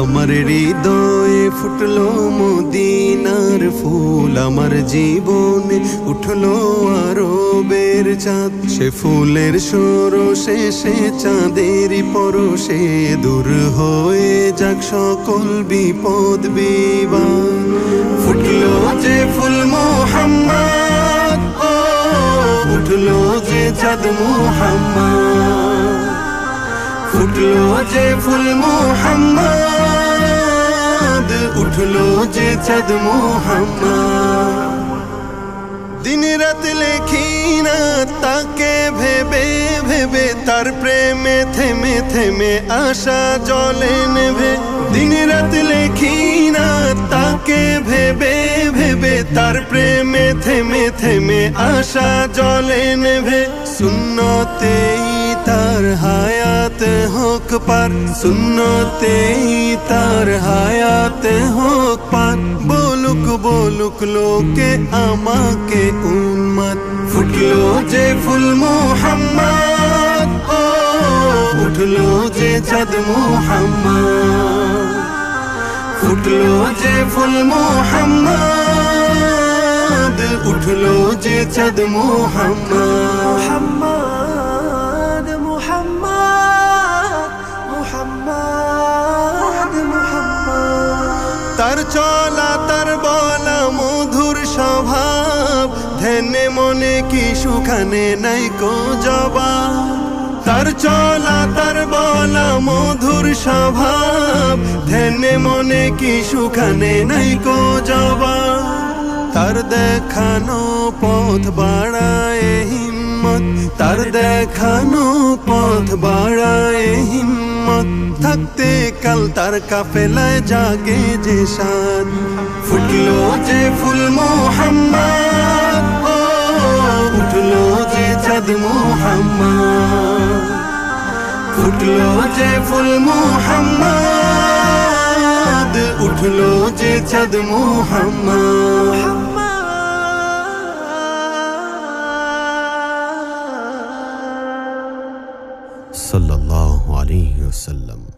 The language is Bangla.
আমার হৃদয়ে ফুটলো মদিনার ফুল, আমার জীবনে উঠল আরও বের চাঁদ। সে ফুলের সরষে সে চাঁদের পরশে দূর হয়ে যাক সকল বিপদ বিবাদ। ফুটলো যে ফুল মোহাম্মদ উঠল যে চাঁদ মোহাম্মদ। ফুটলো যে ফুল মোহাম্মদ উঠল যে চাঁদ মোহাম্মদ। দিন রাত লেখি না তাকে ভেবে ভেবে, তার প্রেমে থেমে থেমে আশা জলে নেভে। দিন রাত লেখি না তাকে ভেবে ভেবে, তার প্রেমে থেমে থেমে আশা জলে নেভে। শূন্যতেই তার হায়াত হোক পার শূন্যতেই তার হায়াত হোক পার বলুক বলুক লোকে আমাকে উন্মাদ ফুটলো যে ফুল মোহাম্মদ ও উঠল যে চাঁদ মোহাম্মদ ফুটলো যে ফুল মোহাম্মদ উঠল যে চাঁদ মোহাম্মদ তার চলা, তার বলা মধুর স্বভাব। ধ্যানে মনে কি সুখানে নাই কো জবা তার চলা, তার বলা মধুর স্বভাব। ধ্যানে মনে কি সুখানে নাই কো জবা তার দেখানো পথ বাড়ায় হিম্মত তার দেখানো পথ বাড়ায় হিম্মত। থাকতে কাল তার কাফেলায় জাগে যে সাদ ফুটলো যে ফুল মোহাম্মদ উঠল যে চাঁদ মোহাম্মদ। ফুটলো যে ফুল মোহাম্মদ, উঠল যে চাঁদ মোহাম্মদ। صلی اللہ علیہ وسلم۔